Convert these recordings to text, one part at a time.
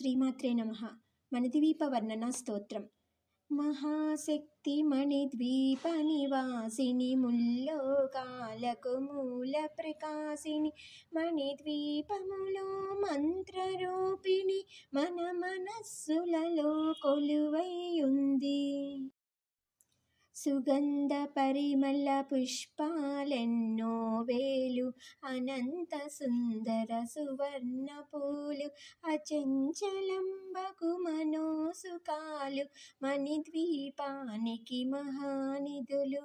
శ్రీమాత్రే నమ. మణిద్వీప వర్ణన స్తోత్రం. మహాశక్తి మణిద్వీప నివాసిని ముల్లోకాలకు మూల ప్రకాశిని మణిద్వీపములో మంత్రరూపిణి మన మనస్సులలో కొలువ సుగంధ పరిమళ పుష్పాలెన్నో వేలు అనంత సుందర సువర్ణ పూలు అచంచలంబకు మనోసుకాలు మణిద్వీపానికి మహానిధులు.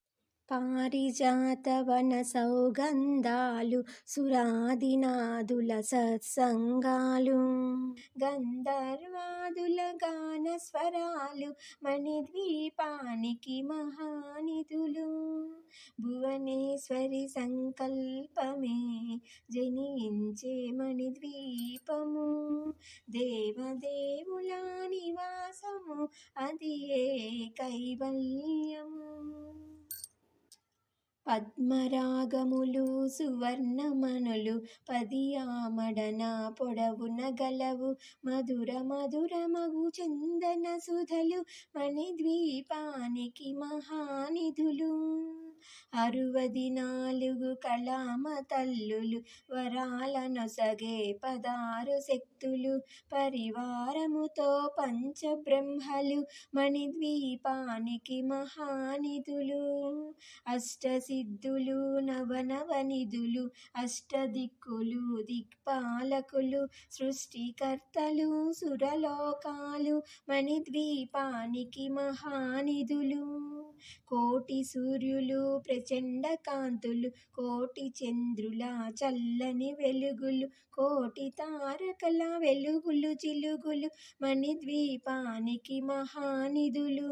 పారిజాతవన సౌగంధాలు సురాదినాదుల సత్సంగాలు. గంధర్వాదుల గాన స్వరాలు మణిద్వీపానికి మహానిధులు. భువనేశ్వరి సంకల్పమే జనించే మణిద్వీపము. దేవదేవుల నివాసము అది ఏ కైవల్యము? పద్మరాగములు సువర్ణమణులు పది ఆమడన పొడవున గలవు మధుర మధుర మగు చందన సుధలు మణిద్వీపానికి మహానిధులు. అరువది నాలుగు కళామ తల్లులు వరాలనొసగే పదారు శక్తులు పరివారముతో పంచబ్రహ్మలు మణిద్వీపానికి మహానిధులు. సిద్ధులు నవనవ నిధులు అష్టదిక్కులు దిక్పాలకులు సృష్టికర్తలు సురలోకాలు మణిద్వీపానికి మహానిధులు. కోటి సూర్యులు ప్రచండ కాంతులు కోటి చంద్రుల చల్లని వెలుగులు కోటి తారకల వెలుగులు చిలుగులు మణిద్వీపానికి మహానిధులు.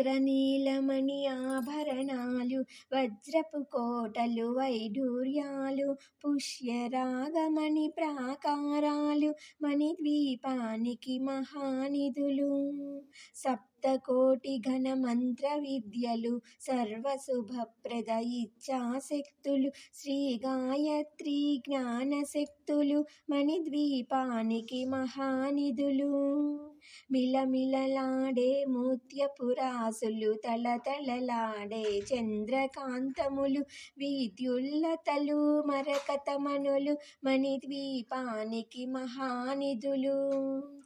ఇంద్రనీలమణి ఆభరణాలు వజ్రపు కోటలు వైడూర్యాలు పుష్యరాగమణి ప్రాకారాలు మణిద్వీపానికి మహానిధులు. సప్ ఘన మంత్ర విద్యలు సర్వశుభప్రద ఇచ్ఛాశక్తులు శ్రీ గాయత్రి జ్ఞానశక్తులు మణిద్వీపానికి మహానిధులు. మిలమిలలాడే మూత్యపురాసులు తలతలలాడే చంద్రకాంతములు విద్యుల్లతలు మరకతమనులు మణిద్వీపానికి మహానిధులు.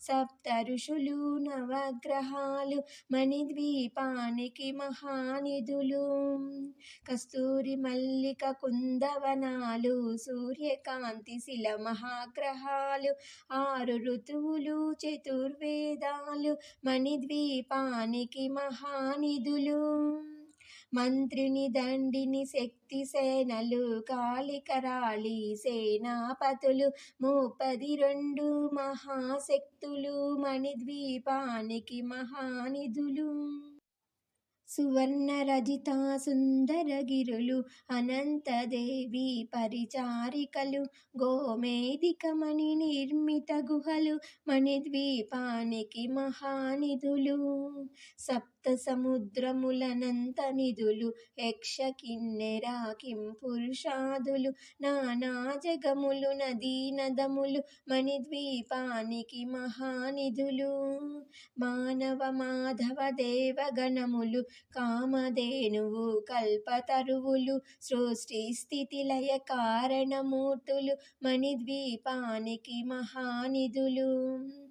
సప్త ఋషులు నవగ్రహాలు మణిద్వీపానికి మహానిధులు. కస్తూరి మల్లిక కుందవనాలు సూర్యకాంతి శిల మహాగ్రహాలు ఆరు ఋతువులు చతుర్వేదాలు మణిద్వీపానికి మహానిధులు. మంత్రిని దండిని శక్తి సేనలు కాళికరాళి సేనాపతులు ముప్పది రెండు మహాశక్తులు మణిద్వీపానికి మహానిధులు. సువర్ణ రజిత సుందరగిరులు అనంతదేవి పరిచారికలు గోమేదికమణి నిర్మిత గుహలు మణిద్వీపానికి మహానిధులు. సప్ సప్త సముద్రములనంత నిధులు యక్ష కిన్నెర కింపురుషాదులు నానా జగములు నదీ నదములు మణిద్వీపానికి మహానిధులు మానవ మాధవ దేవగణములు కామధేనువు కల్పతరువులు సృష్టి స్థితి లయ కారణమూర్తులు మణిద్వీపానికి మహానిధులు.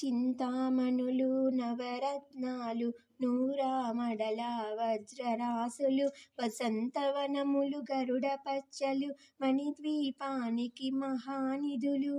చింతామణులు నవరత్నాలు నూరామడల వజ్రరాసులు వసంతవనములు గరుడ పచ్చలు మణిద్వీపానికి మహానిధులు.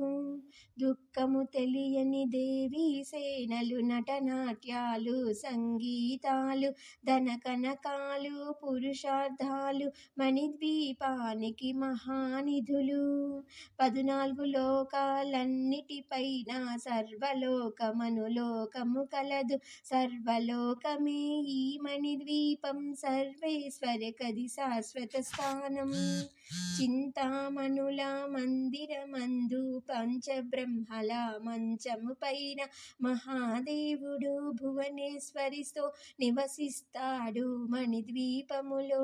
దుఃఖము తెలియని దేవి సేనలు నటనాట్యాలు సంగీతాలు ధనకనకాలు పురుషార్థాలు మణిద్వీపానికి మహానిధులు. పదునాలుగు లోకాలన్నిటిపైన సర్వలోకమను లోకము కలదు. సర్వలోకమే ఈ మణిద్వీపం సర్వేశ్వర కది శాశ్వత స్థానం. చింతామణుల మందిరమందు పంచబ్రహ్మ బ్రహ్మల మంచము పైన మహాదేవుడు భువనేశ్వరితో నివసిస్తాడు మణిద్వీపములో.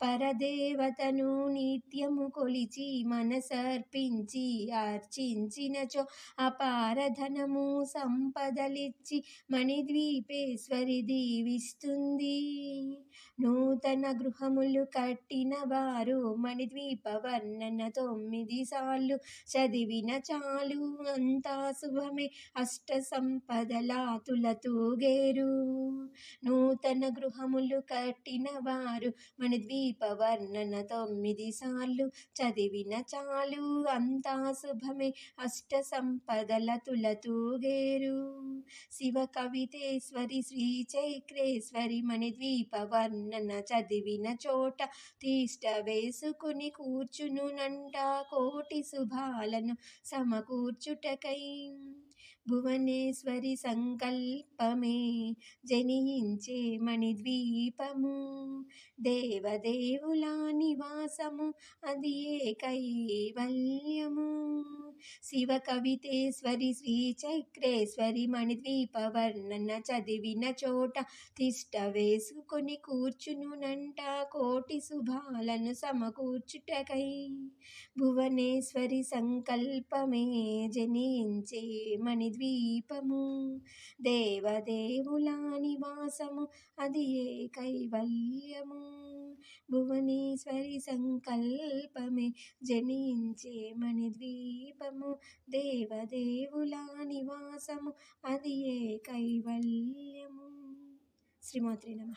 పరదేవతను నిత్యము కొలిచి మనసర్పించి అర్చించినచో అపారధనము సంపదలిచ్చి మణిద్వీపేశ్వరి దీవిస్తుంది. నూతన గృహములు కట్టిన వారు మణిద్వీపవర్ణన తొమ్మిది సార్లు చదివిన చాలు. అంతా శుభమే. అష్ట సంపదల తులతూగేరు నూతన గృహములు కట్టిన వారు మణిద్వీపవర్ణన తొమ్మిది సార్లు చదివిన చాలు. అంతా శుభమే. అష్ట సంపదల తులతూగేరు శివ కవితేశ్వరి శ్రీ చైక్రేశ్వరి మణిద్వీప వర్ణన చదివిన చోట తీష్ట వేసుకుని కూర్చునునంట కోటి శుభాలను సమకూర్చుటకై. భువనేశ్వరి సంకల్పమే జనించే మణిద్వీపము. దేవదేవుల నివాసము అది ఏ కైవల్యము శివ కవితేశ్వరి శ్రీ చక్రేశ్వరి మణిద్వీప వర్ణన చదివిన చోట తిష్ట వేసుకొని కూర్చునునంట కోటి శుభాలను సమకూర్చుటకై. భువనేశ్వరి సంకల్పమే జనించే మణి ద్వీపము దేవదేవుల నివాసము అది ఏ కైవల్యము? భువనేశ్వరి సంకల్పమే జనించే మణి ద్వీపము దేవదేవుల నివాసము అది ఏ కైవల్యము? శ్రీమాత్రి నమ.